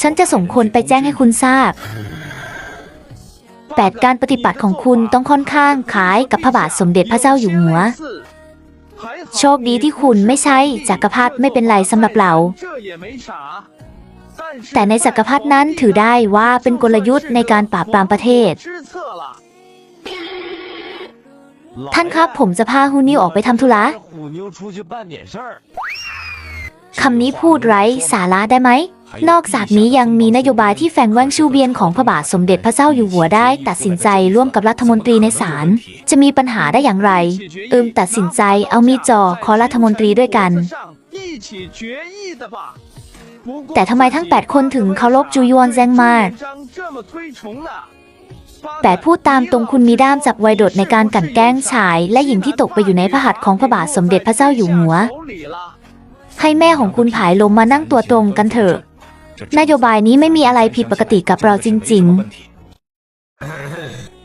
ฉันจะส่งคนไปแจ้งให้คุณทราบแปดการปฏิบัติของคุณต้องค่อนข้างคล้ายกับพระบาทสมเด็จพระเจ้าอยู่หัว โชคดีที่คุณไม่ใช่จักรพรรดิไม่เป็นไรสำหรับเรา แต่ในจักรพรรดินั้นถือได้ว่าเป็นกลยุทธ์ในการปราบปรามประเทศ ท่านครับผมจะพาฮูนิวออกไปทำธุระคำนี้พูดไร้สาระได้ไหม นอกจากนี้ยังมีนโยบายที่แฝงแว่งชูเบียนของพระบาทสมเด็จพระเจ้าอยู่หัวได้ ตัดสินใจร่วมกับรัฐมนตรีในศาลจะมีปัญหาได้อย่างไร อืมตัดสินใจเอามีดจ่อขอรัฐมนตรีด้วยกัน แต่ทำไมทั้ง 8 คนถึงเคารพจูยวนแซงมากแปดพูดตามตรงคุณมีด้ามจับไวโดดในการกั่นแกล้งชาย และหญิงที่ตกไปอยู่ในพระหัตถ์ของพระบาทสมเด็จพระเจ้าอยู่หัว ให้แม่ของคุณผายลมมานั่งตัวตรงกันเถอะ นโยบายนี้ไม่มีอะไรผิดปกติกับเราจริง ๆ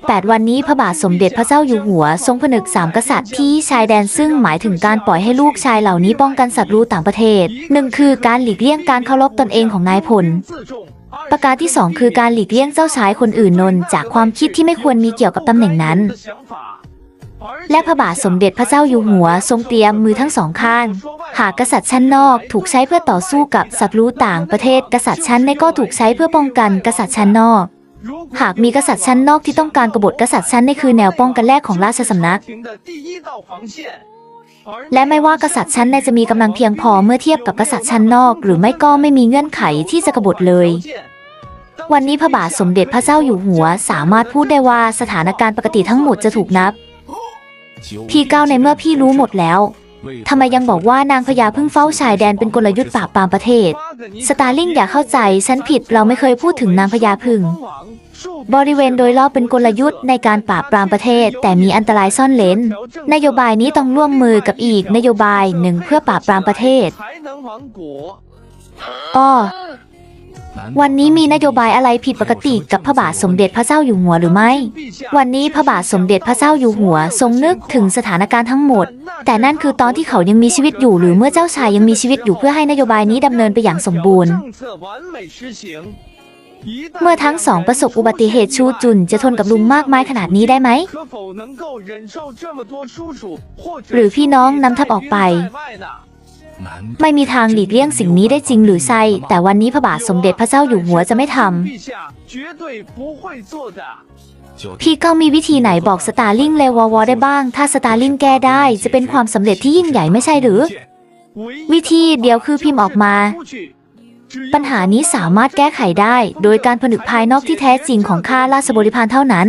8 วันนี้พระบาทสมเด็จพระเจ้าอยู่หัว ทรงผนึกสามกษัตริย์ที่ชายแดนซึ่งหมายถึงการปล่อยให้ลูกชายเหล่านี้ป้องกันศัตรูต่างประเทศหนึ่งคือการหลีกเลี่ยงการเคารพตนเองของนายพลประการที่สองคือการหลีกเลี่ยงเจ้าชายคนอื่นนนจากความคิดที่ไม่ควรมีเกี่ยวกับตำแหน่งนั้น และพระบาทสมเด็จพระเจ้าอยู่หัวทรงเตรียมมือทั้งสองข้าง หากกษัตริย์ชั้นนอกถูกใช้เพื่อต่อสู้กับศัตรูต่างประเทศ กษัตริย์ชั้นในก็ถูกใช้เพื่อป้องกันกษัตริย์ชั้นนอก หากมีกษัตริย์ชั้นนอกที่ต้องการกบฏกษัตริย์ชั้นในคือแนวป้องกันแรกของราชสำนัก และไม่ว่ากษัตริย์ชั้นในจะมีกำลังเพียงพอเมื่อเทียบกับกษัตริย์ชั้นนอก หรือไม่ก็ไม่มีเงื่อนไขที่จะกบฏเลยวันนี้พระบาทสมเด็จพระเจ้าอยู่หัวสามารถพูดได้ว่าสถานการณ์ปกติทั้งหมดจะถูกนับ พี่ก้าวในเมื่อพี่รู้หมดแล้วทำไมยังบอกว่านางพญาเพิ่งเฝ้าชายแดนเป็นกลยุทธ์ปราบปรามประเทศ สตาร์ลิงอย่าเข้าใจ ฉันผิดเราไม่เคยพูดถึงนางพญาพึ่ง บริเวณโดยรอบเป็นกลยุทธ์ในการปราบปรามประเทศ แต่มีอันตรายซ่อนเลนนโยบายนี้ต้องร่วมมือกับอีกนโยบายหนึ่งเพื่อปราบปรามประเทศอ้อ วันนี้มีนโยบายอะไรผิดปกติกับพระบาทสมเด็จพระเจ้าอยู่หัวหรือไม่ วันนี้พระบาทสมเด็จพระเจ้าอยู่หัว ทรงนึกถึงสถานการณ์ทั้งหมด แต่นั่นคือตอนที่เขายังมีชีวิตอยู่ หรือเมื่อเจ้าชายยังมีชีวิตอยู่เพื่อให้นโยบายนี้ดำเนินไปอย่างสมบูรณ์เมื่อทั้งสองประสบอุบัติเหตุชูจุนจะทนกับลุงมากมายขนาดนี้ได้ไหม หรือพี่น้องนำทัพออกไป ไม่มีทางหลีกเลี่ยงสิ่งนี้ได้จริงหรือไซแต่วันนี้พระบาทสมเด็จพระเจ้าอยู่หัวจะไม่ทำพี่ก็มีวิธีไหนบอกสตาร์ลิงเลววอได้บ้าง ถ้าสตาร์ลิงแก้ได้ จะเป็นความสำเร็จที่ยิ่งใหญ่ไม่ใช่หรือ วิธีเดียวคือพิมพ์ออกมา ปัญหานี้สามารถแก้ไขได้ โดยการผนึกภายนอกที่แท้จริงของข้าราชบริพารเท่านั้น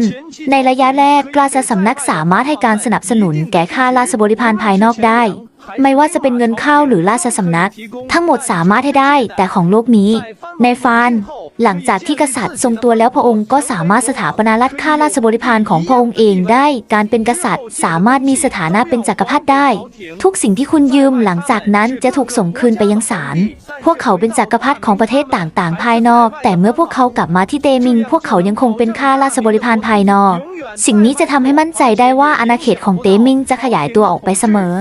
ในระยะแรกราชสำนักสามารถให้การสนับสนุนแก่ข้าราชบริพารภายนอกได้ ไม่ว่าจะเป็นเงินเข้าหรือราชสำนัก ทั้งหมดสามารถให้ได้ แต่ของโลกนี้ ในฟาน หลังจากที่กษัตริย์ทรงตัวแล้วพระองค์ก็สามารถสถาปนารัฐข้าราชบริพารของพระองค์เองได้ การเป็นกษัตริย์ สามารถมีสถานะเป็นจักรพรรดิได้ ทุกสิ่งที่คุณยืมหลังจากนั้นจะถูกส่งคืนไปยังศาลพวกเขาเป็นจักรพรรดิของประเทศต่างๆ ภายนอก แต่เมื่อพวกเขากลับมาที่เตมิง พวกเขายังคงเป็นข้าราชบริพารภายนอก สิ่งนี้จะทำให้มั่นใจได้ว่าอาณาเขตของเตมิงจะขยายตัวออกไปเสมอ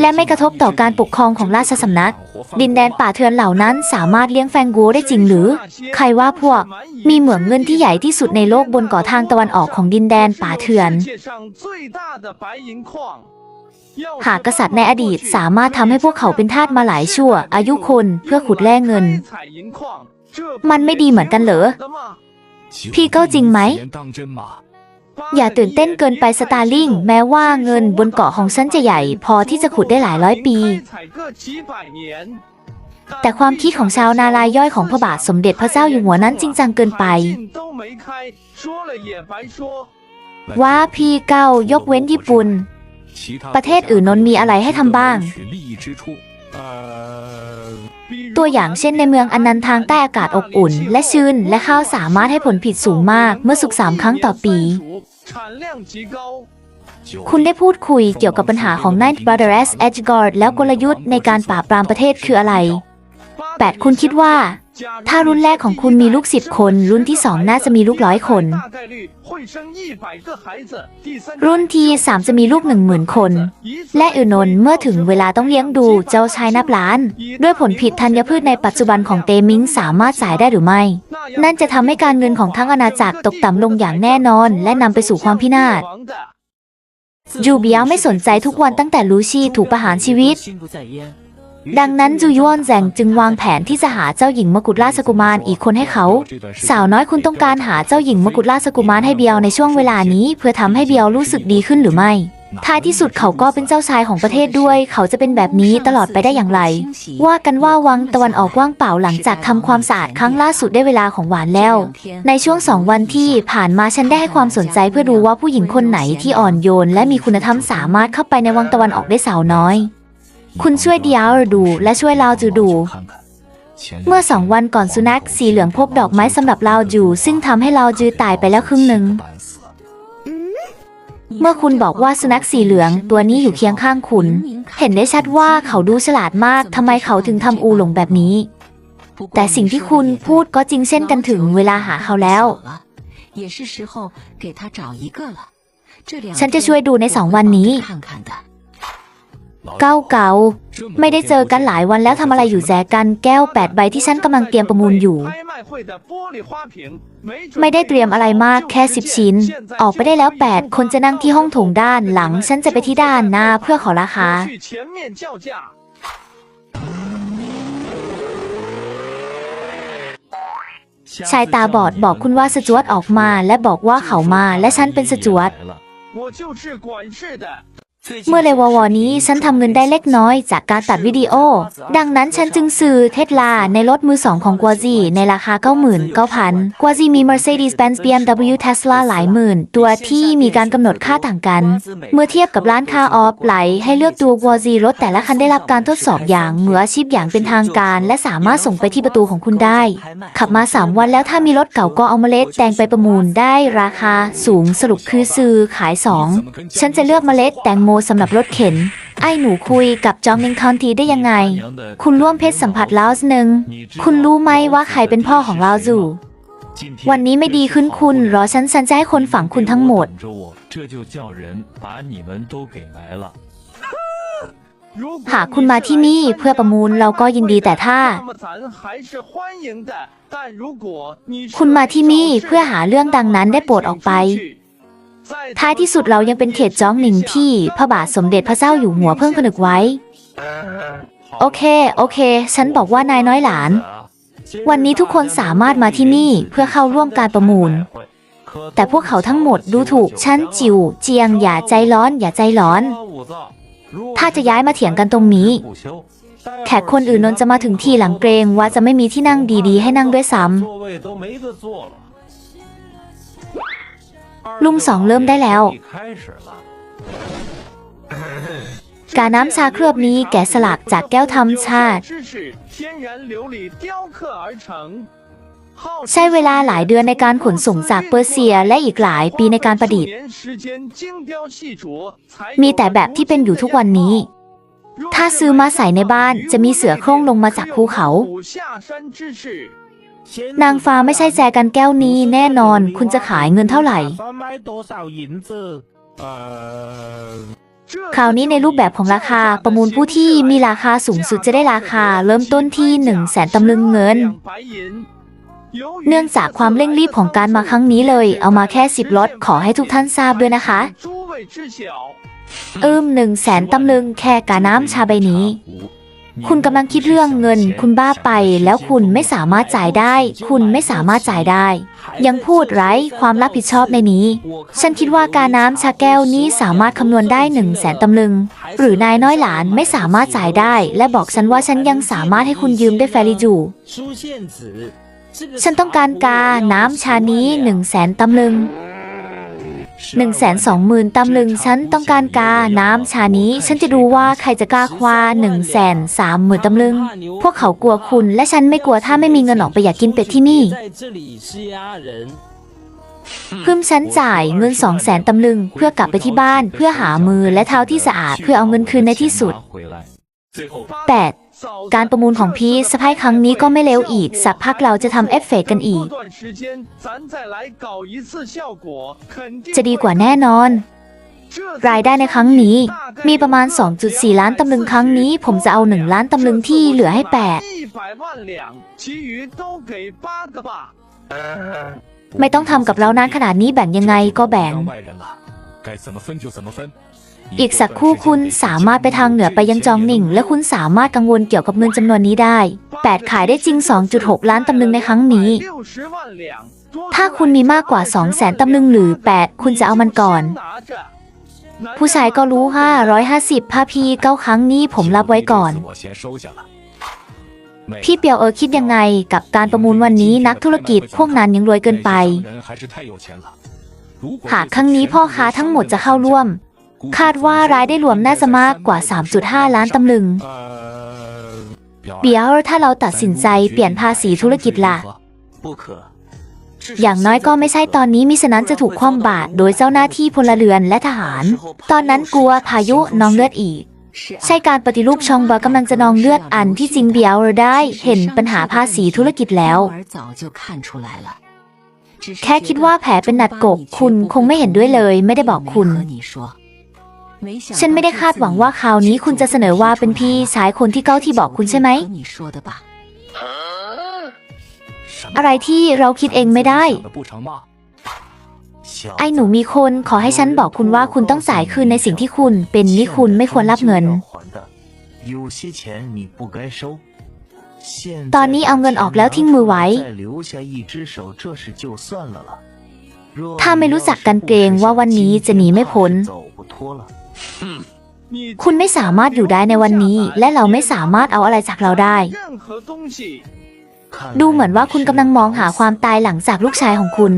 และไม่กระทบต่อการปกครองของราชสำนัก ดินแดนป่าเถื่อนเหล่านั้นสามารถเลี้ยงแฟงกัวได้จริงหรือ ใครว่าพวก มีเหมืองเงินที่ใหญ่ที่สุดในโลกบนเกาะทางตะวันออกของดินแดนป่าเถื่อนหากกษัตริย์ในอดีตสามารถทำให้พวกเขาเป็นทาสมาหลายชั่ว อายุคนเพื่อขุดแร่เงิน มันไม่ดีเหมือนกันเหรอ พี่ก็จริงไหม อย่าตื่นเต้นเกินไปสตาร์ลิงแม้ว่าเงินบนเกาะของฉันจะใหญ่ พอที่จะขุดได้หลายร้อยปี แต่ความคิดของชาวนาลายย่อยของพระบาทสมเด็จพระเจ้าอยู่หัวนั้นจริงจังเกินไป ว่าพี่เก้ายกเว้นญี่ปุ่น ประเทศอื่นนนมีอะไรให้ทำบ้าง ตัวอย่างเช่นในเมืองอันนันทางใต้อากาศอบอุ่น และชื้น และข้าวสามารถให้ผลผลิตสูงมากเมื่อสุกสามครั้งต่อปี คุณได้พูดคุยเกี่ยวกับปัญหาของ Nine Brothers Edgeguard แล้วกลยุทธ์ในการปราบปรามประเทศคืออะไร 8 คุณคิดว่า ถ้ารุ่นแรกของคุณมีลูกสิบคน รุ่นที่สองน่าจะมีลูกร้อยคน รุ่นที่สามจะมีลูกหนึ่งหมื่นคน และอื่นนนเมื่อถึงเวลาต้องเลี้ยงดูเจ้าชายนับล้าน ด้วยผลผิดธัญพืชในปัจจุบันของเตมิงสามารถจ่ายได้หรือไม่ นั่นจะทำให้การเงินของทั้งอาณาจักรตกต่ำลงอย่างแน่นอน และนำไปสู่ความพินาศจูเบียวไม่สนใจทุกวันตั้งแต่ลูชี่ถูกประหารชีวิต ดังนั้นจูยวนแจงจึงวางแผนที่จะหาเจ้าหญิงมกุฎราชกุมารอีกคนให้เขา สาวน้อยคุณต้องการหาเจ้าหญิงมกุฎราชกุมารให้เบียวในช่วงเวลานี้ เพื่อทำให้เบียวรู้สึกดีขึ้นหรือไม่ ท้ายที่สุดเขาก็เป็นเจ้าชายของประเทศด้วย เขาจะเป็นแบบนี้ตลอดไปได้อย่างไร ว่ากันว่าวังตะวันออกว่างเปล่าหลังจากทำความสะอาดครั้งล่าสุดได้เวลาของหวานแล้ว ในช่วงสองวันที่ผ่านมาฉันได้ให้ความสนใจเพื่อดูว่าผู้หญิงคนไหนที่อ่อนโยน และมีคุณธรรมสามารถเข้าไปในวังตะวันออกได้สาวน้อย คุณช่วยเดียร์ดูและช่วยลาวจูดู เมื่อสองวันก่อนสุนัขสีเหลืองพบดอกไม้สำหรับลาวจู ซึ่งทำให้ลาวจูตายไปแล้วครึ่งหนึ่ง เมื่อคุณบอกว่าสุนัขสีเหลืองตัวนี้อยู่เคียงข้างคุณ เห็นได้ชัดว่าเขาดูฉลาดมากทำไมเขาถึงทำอูหลงแบบนี้ แต่สิ่งที่คุณพูดก็จริงเช่นกันถึงเวลาหาเขาแล้วฉันจะช่วยดูในสองวันนี้เก้าเก่าไม่ได้เจอกันหลายวันแล้วทำอะไรอยู่แจกันแก้วแปดใบที่ฉันกำลังเตรียมประมูลอยู่ ไม่ได้เตรียมอะไรมากแค่สิบชิ้น ออกไปได้แล้วแปดคนจะนั่งที่ห้องโถงด้านหลัง ฉันจะไปที่ด้านหน้าเพื่อขอราคาชายตาบอดบอกคุณว่าสจวตออกมา และบอกว่าเขามา และฉันเป็นสจวต เมื่อเลวอวอนี้ฉันทำเงินได้เล็กน้อยจากการตัดวิดีโอ ดังนั้นฉันจึงซื้อเทสลาในรถมือสองของกัวจีในราคา 99,000กัวจีมี Mercedes-Benz BMW Tesla หลายหมื่น ตัวที่มีการกำหนดค่าต่างกัน เมื่อเทียบกับร้านค้าออฟไหลให้เลือกตัวกัวจีรถแต่ละคันได้รับการทดสอบอย่างมืออาชีพอย่างเป็นทางการ และสามารถส่งไปที่ประตูของคุณได้ ขับมา 3 วันแล้วถ้ามีรถเก่าก็เอาเมล็ดแตงไปประมูลได้ราคาสูงสรุปคือซื้อขาย 2 ฉันจะเลือกเมล็ดแตงโมสำหรับรถเข็น ไอ้หนูคุยกับจองนิงคอนทีได้ยังไง คุณร่วมเพศสัมผัสลาวส์หนึ่ง คุณรู้ไหมว่าใครเป็นพ่อของลาวจูวันนี้ไม่ดีขึ้นคุณรอฉันฉันจะให้คนฝังคุณทั้งหมด หากคุณมาที่นี่เพื่อประมูลเราก็ยินดีแต่ถ้า คุณมาที่นี่เพื่อหาเรื่องดังนั้นได้โปรดออกไป ท้ายที่สุดเรายังเป็นเขตจ้องหนิงที่พระบาทสมเด็จพระเจ้าอยู่หัวเพิ่งผนึกไว้ โอเค โอเค ฉันบอกว่านายน้อยหลาน วันนี้ทุกคนสามารถมาที่นี่เพื่อเข้าร่วมการประมูล แต่พวกเขาทั้งหมดดูถูกฉันจิวเจียงอย่าใจร้อน อย่าใจร้อน ถ้าจะย้ายมาเถียงกันตรงนี้ แขกคนอื่นนนจะมาถึงที่หลังเกรงว่าจะไม่มีที่นั่งดีๆ ให้นั่งด้วยซ้ำ ลุงสองเริ่มได้แล้ว กาน้ำชาเคลือบนี้แกะสลักจากแก้วธรรมชาติ ใช้เวลาหลายเดือนในการขนส่งจากเปอร์เซียและอีกหลายปีในการประดิษฐ์ มีแต่แบบที่เป็นอยู่ทุกวันนี้ ถ้าซื้อมาใส่ในบ้านจะมีเสือโคร่งลงมาจากภูเขา นางฟ้าไม่ใช่แจกันแก้วนี้แน่นอน คุณจะขายเงินเท่าไหร่ คราวนี้ในรูปแบบของราคาประมูลผู้ที่มีราคาสูงสุดจะได้ราคา เริ่มต้นที่1นึ่งแสนตำลึงเงิน เนื่องจากความเร่งรีบของการมาครั้งนี้เลย เอามาแค่สิบล็อตขอให้ทุกท่านทราบด้วยนะคะอืมหนึ่งแสนตำลึงแค่กาน้ำชาใบนี้ คุณกำลังคิดเรื่องเงิน คุณบ้าไป แล้วคุณไม่สามารถจ่ายได้ คุณไม่สามารถจ่ายได้ ยังพูดไร้ความรับผิดชอบในนี้ ฉันคิดว่าการน้ำชาแก้วนี้สามารถคำนวณได้หนึ่งแสนตำลึง หรือนายน้อยหลานไม่สามารถจ่ายได้ และบอกฉันว่าฉันยังสามารถให้คุณยืมได้แฟริจูฉันต้องการกาน้ำชานี้หนึ่งแสนตำลึง หนึ่งแสนสองหมื่นตำลึงฉันต้องการกา น้ำชานี้ ฉันจะดูว่าใครจะกล้าคว้าหนึ่งแสนสามหมื่นตำลึง พวกเขากลัวคุณและฉันไม่กลัวถ้าไม่มีเงินออกไปอยากกินเป็ดที่นี่พึ่มฉันจ่ายเงินสองแสนตำลึง เพื่อกลับไปที่บ้าน เพื่อหามือและเท้าที่สะอาด เพื่อเอาเงินคืนในที่สุด 8. การประมูลของพี่สะพายครั้งนี้ก็ไม่เลวอีก สักพักเราจะทำเอฟเฟกต์กันอีก จะจะดีดีกกว่าว่าแน่แน่นนออนนรายได้ในครั้งนี้ มีประมาณ 2.4 ล้านตำลึงครั้งนี้ ผมจะเอา 1 ล้านตำลึงที่เหลือให้ 8 ไม่ต้องทำกับเรานานขนาดนี้แบ่งยังไงก็แบ่ง อีกสักครู่คุณสามารถไปทางเหนือไปยังจองหนิ่งและคุณสามารถกังวลเกี่ยวกับเงินจำนวนนี้ได้ 8 ขายได้จริง 2.6 ล้านตำลึงในครั้งนี้ ถ้าคุณมีมากกว่า 200,000ตำลึงหรือ 8 คุณจะเอามันก่อน ผู้ชายก็รู้550พาพีเก้าครั้งนี้ผมรับไว้ก่อน พี่เปียวเออคิดยังไงกับการประมูลวันนี้นักธุรกิจพวกนั้นยังรวยเกินไป หากครั้งนี้พ่อค้าทั้งหมดจะเข้าร่วม คาดว่ารายได้รวมน่าจะมากกว่า 3.5 ล้านตำลึงเบียวถ้าเราตัดสินใจเปลี่ยนภาษีธุรกิจล่ะ อย่างน้อยก็ไม่ใช่ตอนนี้มิฉะนั้นจะถูกคว่ำบาตรโดยเจ้าหน้าที่พลเรือนและทหาร ตอนนั้นกลัวพายุนองเลือดอีก ใช่การปฏิรูปชองบากำลังจะนองเลือดอันที่จริงเบียวเราได้เห็นปัญหาภาษีธุรกิจแล้วแค่คิดว่าแผลเป็นหนัดกก คุณคงไม่เห็นด้วยเลย ไม่ได้บอกคุณ ฉันไม่ได้คาดหวังว่าคราวนี้คุณจะเสนอว่าเป็นพี่ชายคนที่เก้าที่บอกคุณใช่ไหม อะไรที่เราคิดเองไม่ได้ ไอ้หนูมีคนขอให้ฉันบอกคุณว่าคุณต้องจ่ายคืนในสิ่งที่คุณ เป็นนี่คุณไม่ควรรับเงิน ตอนนี้เอาเงินออกแล้วทิ้งมือไว้ ถ้าไม่รู้จักกันเกรงว่าวันนี้จะหนีไม่พ้น คุณไม่สามารถอยู่ได้ในวันนี้ และเราไม่สามารถเอาอะไรจากเราได้ ดูเหมือนว่าคุณกำลังมองหาความตายหลังจากลูกชายของคุณ